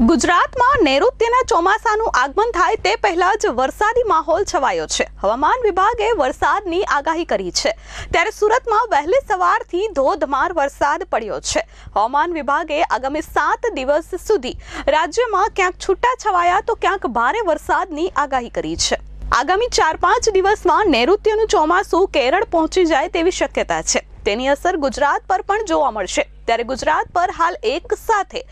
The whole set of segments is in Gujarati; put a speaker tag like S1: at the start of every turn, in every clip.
S1: ગુજરાતમાં નૈઋત્યના ચોમાસાનું આગમન થાય તે પહેલા જ વરસાદી માહોલ છવાયો છે. હવામાન વિભાગે વરસાદની આગાહી કરી છે. ત્યારે સુરતમાં વહેલી સવારથી ધોધમાર વરસાદ પડ્યો છે. હવામાન વિભાગે આગામી સાત દિવસ સુધી રાજ્યમાં ક્યાંક છૂટા છવાયા તો ક્યાંક ભારે વરસાદની આગાહી કરી છે. આગામી ચાર પાંચ દિવસમાં નૈઋત્યનું ચોમાસું કેરળ પહોંચી જાય તેવી શક્યતા છે. તેની અસર ગુજરાત પર પણ જોવા મળશે. ત્યારે ગુજરાત પર હાલ એક સાથે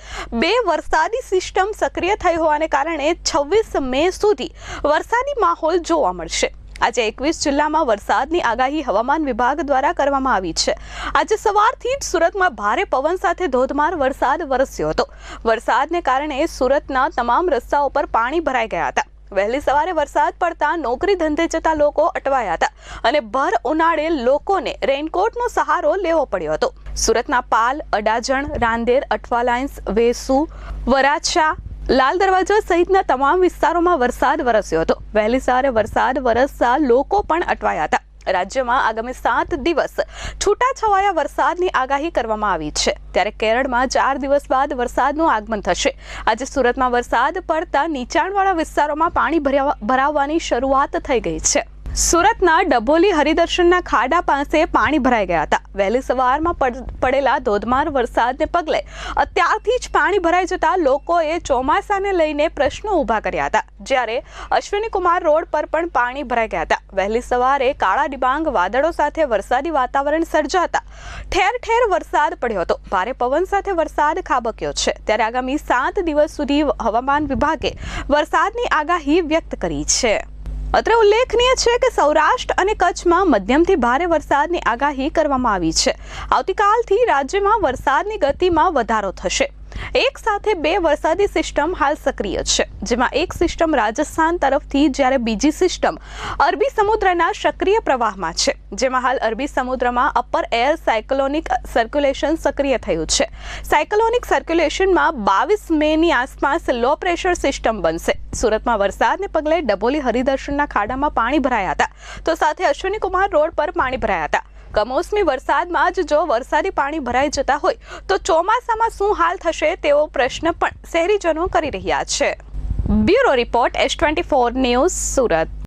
S1: બે વરસાદી સિસ્ટમ સક્રિય થઈ હોવાને કારણે છવ્વીસ મે સુધી વરસાદી માહોલ જોવા મળશે. આજે એકવીસ જિલ્લામાં વરસાદની આગાહી હવામાન વિભાગ દ્વારા કરવામાં આવી છે. આજે સવારથી જ સુરતમાં ભારે પવન સાથે ધોધમાર વરસાદ વરસ્યો હતો. વરસાદને કારણે સુરતના તમામ રસ્તાઓ પર પાણી ભરાઈ ગયા હતા. વહેલી સવારે વરસાદ પડતા નોકરી ધંધે જતા લોકો અટવાયા હતા અને ભર ઉનાળે લોકોને રેઇનકોટનો સહારો લેવો પડ્યો હતો. સુરતના પાલ, અડાજણ, રાંદેર અઠવાલાઇન્સ વેસુ, વરાછા, લાલ દરવાજા સહિતના તમામ વિસ્તારોમાં વરસાદ વરસ્યો હતો. વહેલી સવારે વરસાદ વરસતા લોકો પણ અટવાયા હતા. રાજ્યમાં આગામી સાત દિવસ છૂટાછવાયા વરસાદની આગાહી કરવામાં આવી છે. ત્યારે કેરળમાં ચાર દિવસ બાદ વરસાદનું આગમન થશે. આજે સુરતમાં વરસાદ પડતા નીચાણવાળા વિસ્તારોમાં પાણી ભરાવવાની શરૂઆત થઈ ગઈ છે. સુરતના ડભોલી હરિદર્શનના ખાડા પાસે પાણી ભરાઈ ગયા હતા. વહેલી સવારમાં પડ- પડેલા ધોધમાર વરસાદને પગલે અત્યારથી જ પાણી ભરાઈ જતા લોકોએ ચોમાસાને લઈને પ્રશ્નો ઊભા કર્યા હતા. જ્યારે અશ્વિની કુમાર રોડ પર પણ પાણી ભરાઈ ગયા હતા. વહેલી સવારે કાળા ડિબાંગ વાદળો સાથે વરસાદી વાતાવરણ સર્જાતા ઠેર ઠેર વરસાદ પડ્યો હતો. ભારે પવન સાથે વરસાદ ખાબક્યો છે. ત્યારે આગામી સાત દિવસ સુધી હવામાન વિભાગે વરસાદની આગાહી વ્યક્ત કરી છે. અત્રે ઉલ્લેખનીય છે કે સૌરાષ્ટ્ર અને કચ્છમાં મધ્યમથી ભારે વરસાદની આગાહી કરવામાં આવી છે. આવતીકાલથી રાજ્યમાં વરસાદની ગતિમાં વધારો થશે. એક સાથે બે વરસાદી સિસ્ટમ હાલ સક્રિય છે, જેમાં એક સિસ્ટમ રાજસ્થાન તરફથી જ્યારે બીજી સિસ્ટમ અરબી સમુદ્રના સક્રિય પ્રવાહમાં છે, જેમાં હાલ અરબી સમુદ્રમાં અપર એર સાયક્લોનિક સર્ક્યુલેશન સક્રિય થયું છે. સાયક્લોનિક સર્ક્યુલેશનમાં બાવીસ મેની આસપાસ લો પ્રેશર સિસ્ટમ બનશે. સુરતમાં વરસાદને પગલે ડભોલી હરિદર્શનના ખાડામાં પાણી ભરાયા હતા. તો સાથે અશ્વિની કુમાર રોડ પર પાણી ભરાયા હતા. કમોસમી વરસાદમાં જ જો વરસાદી પાણી ભરાઈ જતા હોય, તો ચોમાસામાં શું હાલ થશે તેવો પ્રશ્ન પણ શહેરીજનો કરી રહ્યા છે. Bureau report S twenty four news Surat.